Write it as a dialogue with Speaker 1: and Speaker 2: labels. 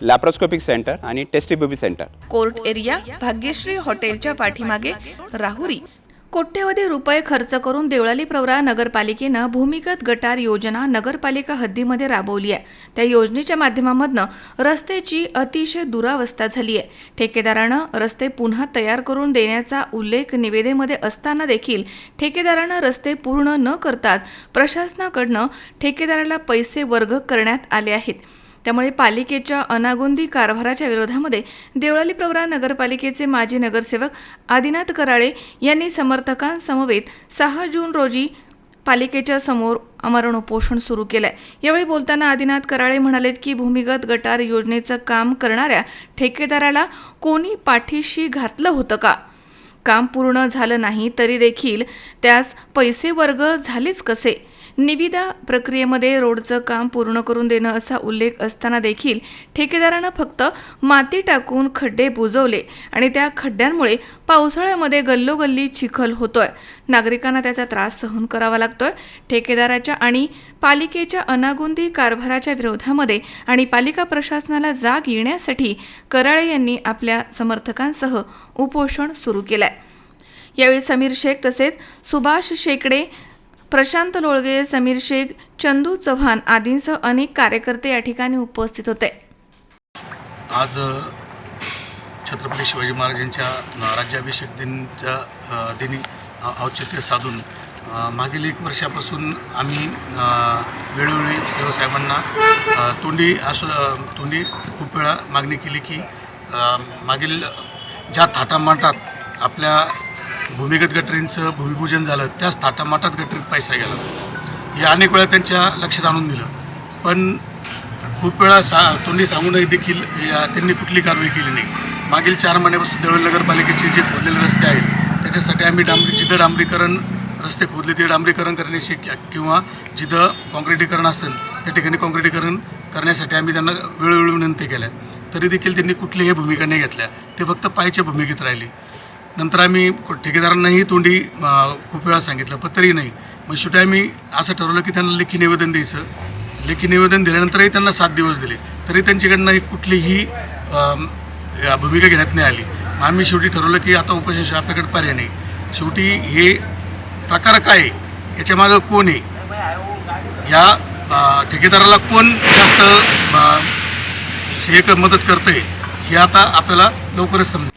Speaker 1: Laparoscopic centre आणि test tube baby centre
Speaker 2: court area Bhagyashree हॉटेलच्या पाठीमागे राहुरी. कोट्यवधी रुपये खर्च करून देवळाली प्रवरा नगरपालिकेनं भूमिगत गटार योजना नगरपालिका हद्दीमध्ये राबवली आहे. त्या योजनेच्या माध्यमामधनं रस्त्याची अतिशय दुरावस्था झाली आहे. ठेकेदारानं रस्ते पुन्हा तयार करून देण्याचा उल्लेख निवेदेमध्ये असताना देखील ठेकेदारानं रस्ते पूर्ण न करताच प्रशासनाकडनं ठेकेदाराला पैसे वर्ग करण्यात आले आहेत. त्यामुळे पालिकेच्या अनागोंदी कारभाराच्या विरोधामध्ये देवळाली प्रवरा नगरपालिकेचे माजी नगरसेवक आदिनाथ कराळे यांनी समर्थकांसमवेत सहा जून रोजी पालिकेच्या समोर आमरण उपोषण सुरू केलंय. यावेळी बोलताना आदिनाथ कराळे म्हणालेत की भूमिगत गटार योजनेचं काम करणाऱ्या ठेकेदाराला कोणी पाठीशी घातलं होतं का? काम पूर्ण झालं नाही तरी देखील त्यास पैसे वर्ग झालेच कसे? निविदा प्रक्रियेमध्ये रोडचं काम पूर्ण करून देणं असा उल्लेख असताना देखील ठेकेदारानं फक्त माती टाकून खड्डे बुजवले आणि त्या खड्ड्यांमुळे पावसाळ्यामध्ये गल्लोगल्ली चिखल होतोय. नागरिकांना त्याचा त्रास सहन करावा लागतोय. ठेकेदाराच्या आणि पालिकेच्या अनागोंदी कारभाराच्या विरोधामध्ये आणि पालिका प्रशासनाला जाग येण्यासाठी कराळे यांनी आपल्या समर्थकांसह उपोषण सुरू केलंय. यावेळी समीर शेख तसेच सुभाष शेकडे प्रशांत लोळगे समीर शेख चंदू चव्हाण आदींसह अनेक कार्यकर्ते या ठिकाणी उपस्थित होते.
Speaker 3: आज छत्रपती शिवाजी महाराजांच्या राज्याभिषेक दिनच्या दिनी औचित्य साधून मागील एक वर्षापासून आम्ही वेळोवेळी साहेबांना तोंडी असं तोंडी खूप वेळा मागणी केली की मागील ज्या थाटामाटात आपल्या भूमिगत गटरींचं भूमिपूजन झालं त्याच थाटामाटात गटरीत पैसा गेला. हे अनेक वेळा त्यांच्या लक्षात आणून दिलं. पण खूप वेळा सा तोंडी सांगूनही देखील या त्यांनी कुठली कारवाई केली नाही. मागील चार महिन्यापासून देवळी नगरपालिकेचे जे खोदलेले रस्ते आहेत त्याच्यासाठी आम्ही डांबरी जिथं डांबरीकरण रस्ते खोदले ते डांबरीकरण करण्याची किंवा जिथं काँक्रिटीकरण असेल त्या ठिकाणी काँक्रिटीकरण करण्यासाठी आम्ही त्यांना वेळोवेळी विनंती केल्या. तरी देखील त्यांनी कुठलीही भूमिका नाही घेतल्या. ते फक्त पायच्या भूमिकेत राहिली. नंतर आम्ही ठेकेदारांनाही तोंडी खूप वेळा सांगितलं पण तरी नाही. मग शेवटी आम्ही असं ठरवलं की त्यांना लेखी निवेदन द्यायचं. लेखी निवेदन दिल्यानंतरही त्यांना सात दिवस दिले. तरी त्यांच्याकडनं ही कुठलीही भूमिका घेण्यात नाही आली. मग आम्ही शेवटी ठरवलं की आता उपोषण आपल्याकडे पर्याय नाही. शेवटी हे प्रकार काय आहे? याच्यामागं कोण आहे? या ठेकेदाराला कोण जास्त हे मदत करते हे आता आपल्याला लवकरच समजेल.